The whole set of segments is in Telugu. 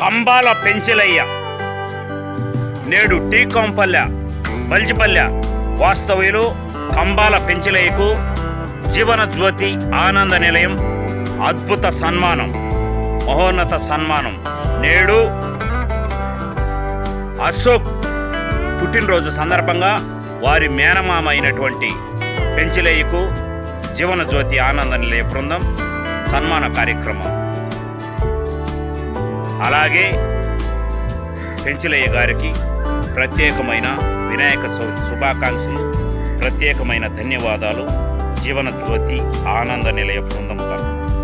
కంబాల పెంచెలయ్య. నేడు టీ కొంపల్లె బల్జిపల్లె వాస్తవ్యులు కంబాల పెంచెలయ్యకు జీవన జ్యోతి ఆనంద నిలయం అద్భుత సన్మానం మహోన్నత సన్మానం. నేడు అశోక్ పుట్టినరోజు సందర్భంగా వారి మేనమామ అయినటువంటి పెంచిలయ్యకు జీవన జ్యోతి ఆనంద నిలయ బృందం సన్మాన కార్యక్రమం. అలాగే పెంచిలయ్య గారికి ప్రత్యేకమైన వినాయక చవితి శుభాకాంక్షలు ప్రత్యేకమైన ధన్యవాదాలు. జీవన జ్యోతి ఆనంద నిలయ బృందం తరఫున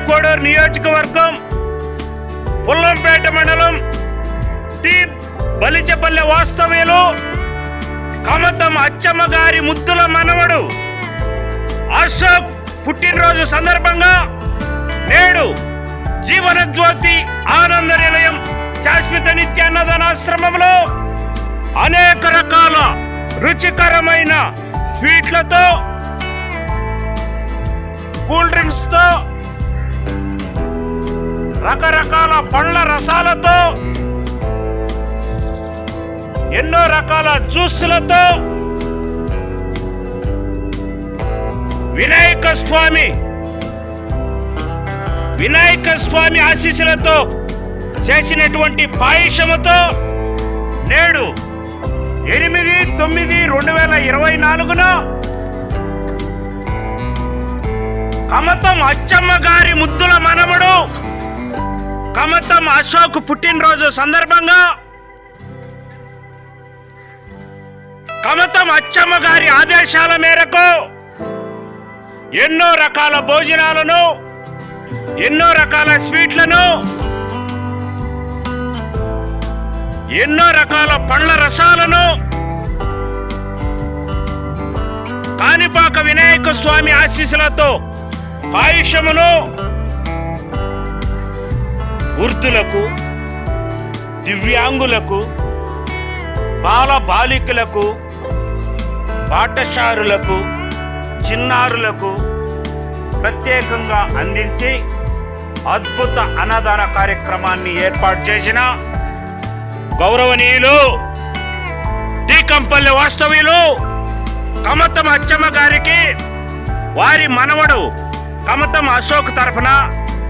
కోడూరు నియోజకవర్గం పుల్లంపేట మండలం టి బలిచపల్లె వాస్తవ్యులు కమతం అచ్చమ్మ గారి ముద్దుల మనవడు అశోక్ పుట్టినరోజు సందర్భంగా నేడు జీవన జ్యోతి ఆనంద నిలయం శాశ్వత నిత్యాన్నదానాశ్రమంలో అనేక రకాల రుచికరమైన స్వీట్లతో కూల్ డ్రింక్స్తో రకరకాల పండ్ల రసాలతో ఎన్నో రకాల జ్యూసులతో వినాయక స్వామి వినాయక స్వామి ఆశీస్సులతో చేసినటువంటి పాయసముతో నేడు ఎనిమిది తొమ్మిది రెండు వేల ఇరవై నాలుగున కమతం అచ్చమ్మ గారి ముద్దుల మనముడు కమతం అశోక్ పుట్టినరోజు సందర్భంగా కమతం అచ్చమ్మ గారి ఆదేశాల మేరకు ఎన్నో రకాల భోజనాలను ఎన్నో రకాల స్వీట్లను ఎన్నో రకాల పండ్ల రసాలను కాణిపాక వినాయక స్వామి ఆశీస్సులతో ఆయుష్యమును వృద్ధులకు దివ్యాంగులకు బాల బాలికలకు పాఠశారులకు చిన్నారులకు ప్రత్యేకంగా అందించి అద్భుత అన్నదాన కార్యక్రమాన్ని ఏర్పాటు చేసిన గౌరవనీయులు టీకంపల్లి వాస్తవ్యులు కమతం అచ్చమ్మ గారికి వారి మనవడు కమతం అశోక్ తరఫున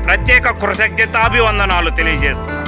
ప్రత్యేక కృతజ్ఞతాభివందనాలు తెలియజేస్తున్నాను.